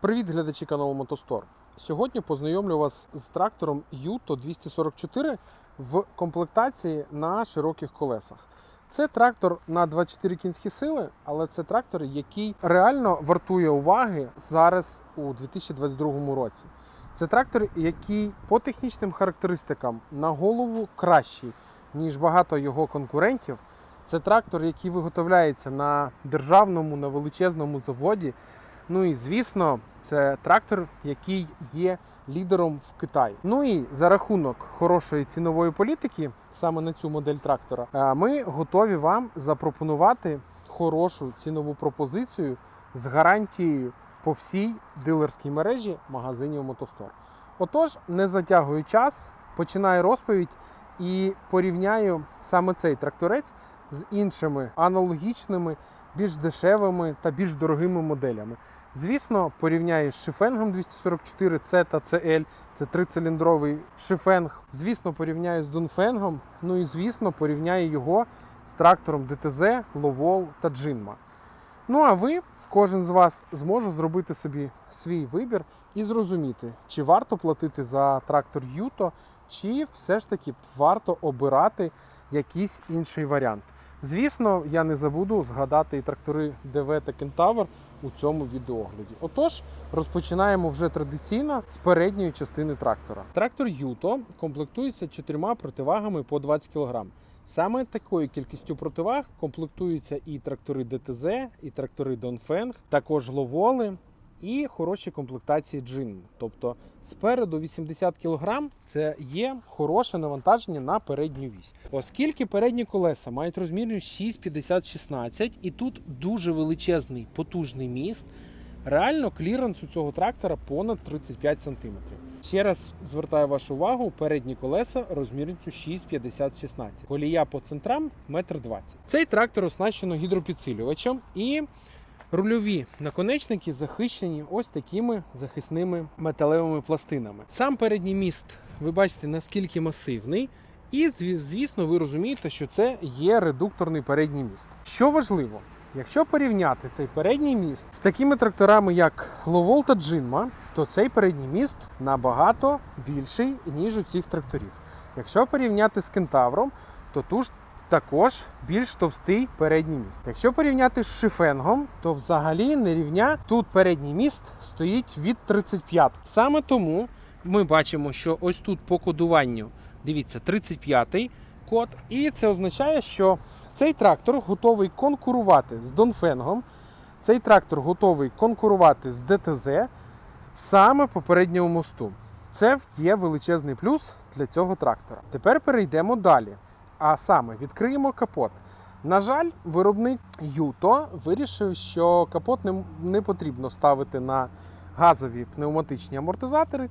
Привіт, глядачі каналу Мотостор. Сьогодні познайомлю вас з трактором Юто 244 в комплектації на широких колесах. Це трактор на 24 кінські сили, але це трактор, який реально вартує уваги зараз у 2022 році. Це трактор, який по технічним характеристикам на голову кращий, ніж багато його конкурентів. Це трактор, який виготовляється на державному, на величезному заводі. Ну і звісно, це трактор, який є лідером в Китаї. Ну і за рахунок хорошої цінової політики, саме на цю модель трактора, е, ми готові вам запропонувати хорошу цінову пропозицію з гарантією по всій дилерській мережі магазинів Мотостор. Отож, не затягую час, починаю розповідь і порівняю саме цей тракторець з іншими аналогічними, більш дешевими та більш дорогими моделями. Звісно, порівняю з шифенгом 244 C та CL, це трициліндровий шифенг. Звісно, порівняю з Дунфенгом. Ну і звісно, порівняю його з трактором DTZ, Lowell та Jinma. Ну а ви, кожен з вас, зможе зробити собі свій вибір і зрозуміти, чи варто платити за трактор Юто, чи все ж таки варто обирати якийсь інший варіант. Звісно, я не забуду згадати і трактори DV та Kentaur у цьому відеогляді. Отож, розпочинаємо вже традиційно з передньої частини трактора. Трактор Юто комплектується чотирма противагами по 20 кг. Саме такою кількістю противаг комплектуються і трактори DTZ, і трактори Dongfeng, також ловоли і хороші комплектації джин. Тобто спереду 80 кг це є хороше навантаження на передню вісь. Оскільки передні колеса мають розмірність 6,50-16, і тут дуже величезний потужний міст. Реально кліренс у цього трактора понад 35 см. Ще раз звертаю вашу увагу: передні колеса розмірністю 6,50-16. Колія по центрам 1,20 м. Цей трактор оснащено гідропідсилювачем і рульові наконечники захищені ось такими захисними металевими пластинами. Сам передній міст, ви бачите, наскільки масивний. І звісно, ви розумієте, що це є редукторний передній міст. Що важливо, якщо порівняти цей передній міст з такими тракторами, як Lowell та Jinma, то цей передній міст набагато більший, ніж у цих тракторів. Якщо порівняти з кентавром, то тут також більш товстий передній міст. Якщо порівняти з шифенгом, то взагалі не рівня тут передній міст стоїть від 35. Саме тому ми бачимо, що ось тут по кодуванню дивіться 35-й код, і це означає, що цей трактор готовий конкурувати з Донфенгом. Цей трактор готовий конкурувати з ДТЗ саме по передньому мосту. Це є величезний плюс для цього трактора. Тепер перейдемо далі. А саме відкриємо капот. На жаль, виробник Юто вирішив, що капот не, не потрібно ставити на газові пневматичні амортизатори.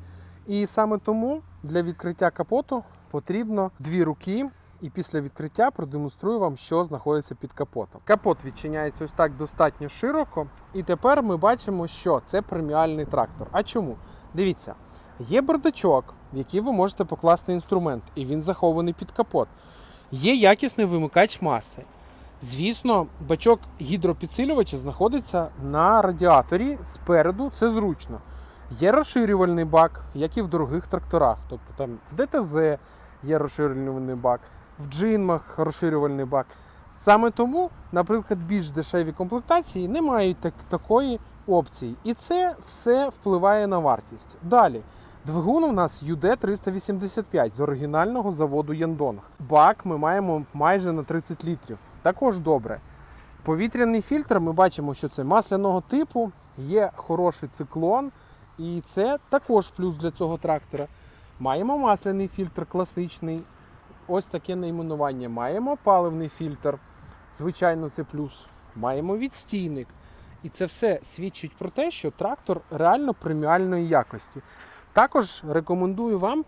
І саме тому для відкриття капоту потрібно дві руки. І після відкриття продемонструю вам, що знаходиться під капотом. Капот відчиняється ось так достатньо широко. І тепер ми бачимо, що це преміальний трактор. А чому? Дивіться, є бардачок, в який ви можете покласти інструмент, і він захований під капот. Є якісний вимикач маси. Звісно, бачок гідропідсилювача знаходиться на радіаторі спереду, це зручно. Є розширювальний бак, як і в дорогих тракторах. Тобто там в ДТЗ є розширювальний бак, в джинмах розширювальний бак. Саме тому, наприклад, більш дешеві комплектації не мають так, такої опції. І це все впливає на вартість. Далі. Двигун у нас UD385 з оригінального заводу Яндонг. Бак ми маємо майже на 30 літрів. Також добре. Повітряний фільтр ми бачимо, що це масляного типу, є хороший циклон, і це також плюс для цього трактора. Маємо масляний фільтр класичний, ось таке найменування. Маємо паливний фільтр, звичайно, це плюс. Маємо відстійник. І це все свідчить про те, що трактор реально преміальної якості. Також рекомендую вам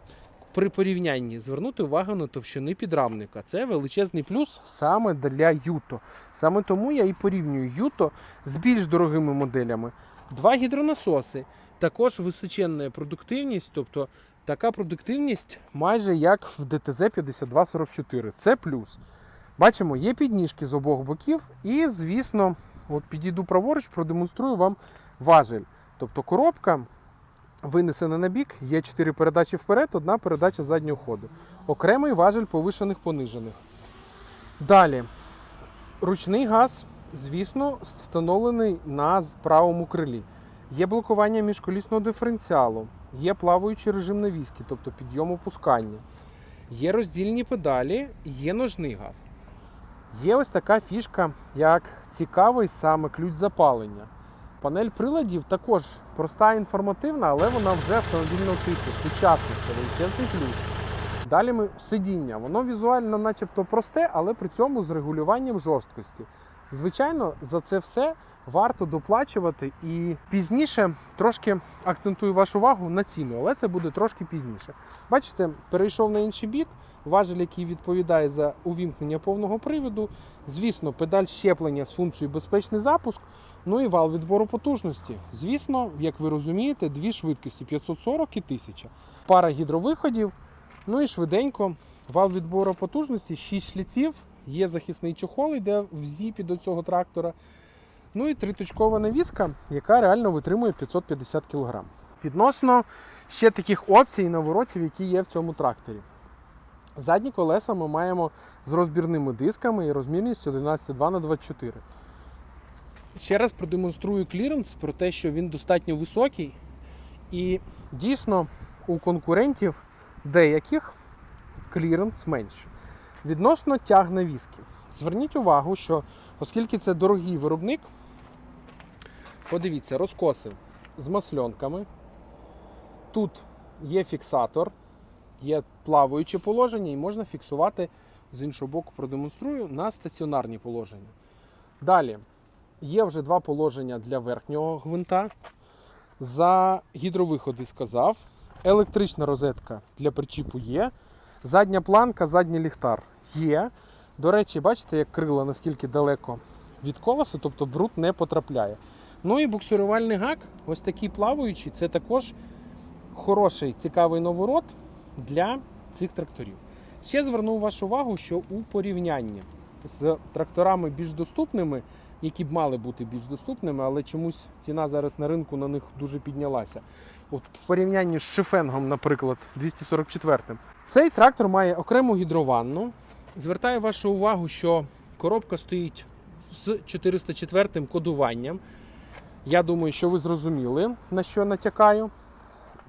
при порівнянні звернути увагу на товщини підрамника. Це величезний плюс саме для Юто. Саме тому я і порівнюю Юто з більш дорогими моделями. Два гідронасоси, також височенна продуктивність, тобто така продуктивність майже як в ДТЗ 5244. Це плюс. Бачимо, є підніжки з обох боків, і, звісно, от підійду праворуч, продемонструю вам важель. Тобто коробка винесена на бік, є 4 передачі вперед, одна передача заднього ходу. Окремий важель повишених понижених. Далі. Ручний газ, звісно, встановлений на правому крилі. Є блокування міжколісного диференціалу, є плаваючий режим навіски, тобто підйом опускання. Є роздільні педалі, є ножний газ. Є ось така фішка, як цікавий саме ключ запалення. Панель приладів також проста і інформативна, але вона вже автомобільного типу, сучасний, це величезний плюс. Далі ми сидіння. Воно візуально начебто просте, але при цьому з регулюванням жорсткості. Звичайно, за це все варто доплачувати і пізніше трошки акцентую вашу увагу на ціну, але це буде трошки пізніше. Бачите, перейшов на інший бік, важель, який відповідає за увімкнення повного приводу. Звісно, педаль щеплення з функцією безпечний запуск. Ну і вал відбору потужності. Звісно, як ви розумієте, дві швидкості 540 і 1000. Пара гідровиходів. Ну і швиденько вал відбору потужності, 6 шліців, є захисний чохол, йде в зіпі до цього трактора. Ну і триточкова навіска, яка реально витримує 550 кг. Відносно ще таких опцій і наворотів, які є в цьому тракторі. Задні колеса ми маємо з розбірними дисками і розмірністю 11,2 на 24 Ще раз продемонструю кліренс про те, що він достатньо високий. І дійсно у конкурентів деяких кліренс менше. Відносно тяг навіски. Зверніть увагу, що оскільки це дорогий виробник, подивіться, розкоси з масльонками. Тут є фіксатор, є плаваюче положення і можна фіксувати з іншого боку, продемонструю на стаціонарні положення. Далі є вже два положення для верхнього гвинта. За гідровиходи сказав. Електрична розетка для причіпу є. Задня планка, задній ліхтар є. До речі, бачите, як крила наскільки далеко від колеса, тобто бруд не потрапляє. Ну і буксирувальний гак, ось такий плаваючий, це також хороший цікавий новорот для цих тракторів. Ще звернув вашу увагу, що у порівнянні з тракторами більш доступними, які б мали бути більш доступними, але чомусь ціна зараз на ринку на них дуже піднялася. От в порівнянні з шифенгом, наприклад, 244-м, цей трактор має окрему гідрованну. Звертаю вашу увагу, що коробка стоїть з 404 кодуванням. Я думаю, що ви зрозуміли, на що натякаю.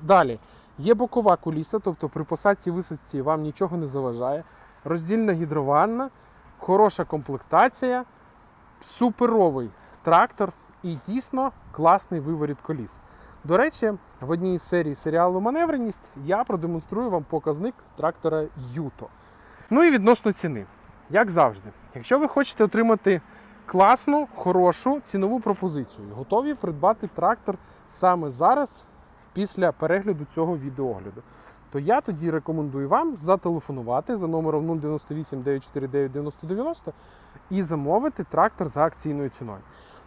Далі є бокова куліса, тобто при посадці висадці вам нічого не заважає. Роздільна гідрованна, хороша комплектація, суперовий трактор і дійсно класний виворіт коліс. До речі, в одній із серій серіалу Маневреність я продемонструю вам показник трактора Юто. Ну і відносно ціни. Як завжди, якщо ви хочете отримати класну, хорошу цінову пропозицію, готові придбати трактор саме зараз, після перегляду цього відеогляду, то я тоді рекомендую вам зателефонувати за номером 098 949 9090 і замовити трактор за акційною ціною.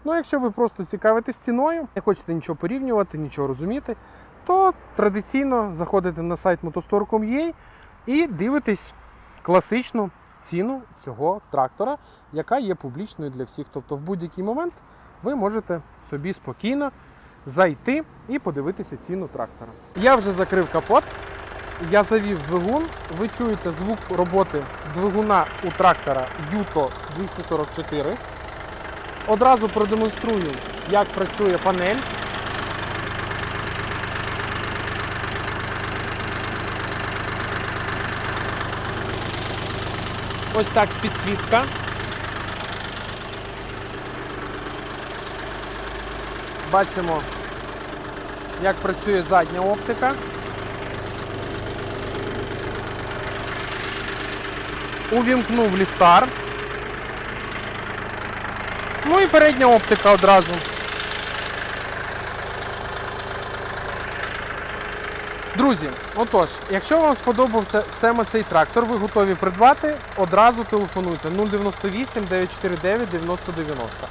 Ну, якщо ви просто цікавитесь ціною, не хочете нічого порівнювати, нічого розуміти, то традиційно заходите на сайт motostore.com.ua і дивитесь класичну ціну цього трактора, яка є публічною для всіх. Тобто в будь-який момент ви можете собі спокійно зайти і подивитися ціну трактора. Я вже закрив капот, я завів двигун. Ви чуєте звук роботи двигуна у трактора Юто 244. Одразу продемонструю, як працює панель. Ось так підсвітка. Бачимо, як працює задня оптика. Увімкнув ліхтар. Ну і передня оптика одразу. Друзі, отож, якщо вам сподобався саме цей трактор, ви готові придбати, одразу телефонуйте 098 949 9090.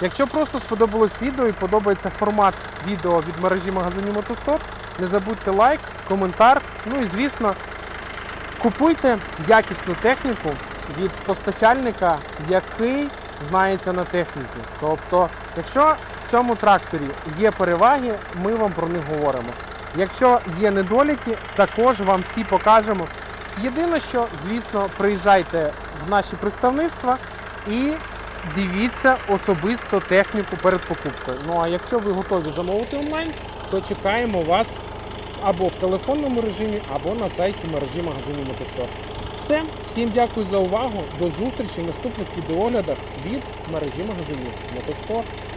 Якщо просто сподобалось відео і подобається формат відео від мережі магазинів Мотостор, не забудьте лайк, коментар. Ну і звісно, купуйте якісну техніку від постачальника, який знається на техніці. Тобто, якщо в цьому тракторі є переваги, ми вам про них говоримо. Якщо є недоліки, також вам всі покажемо. Єдине, що, звісно, приїжджайте в наші представництва і дивіться особисто техніку перед покупкою. Ну а якщо ви готові замовити онлайн, то чекаємо вас або в телефонному режимі, або на сайті мережі магазинів Мотостор. Все, всім дякую за увагу. До зустрічі в наступних відеоглядах від мережі магазинів Мотостор.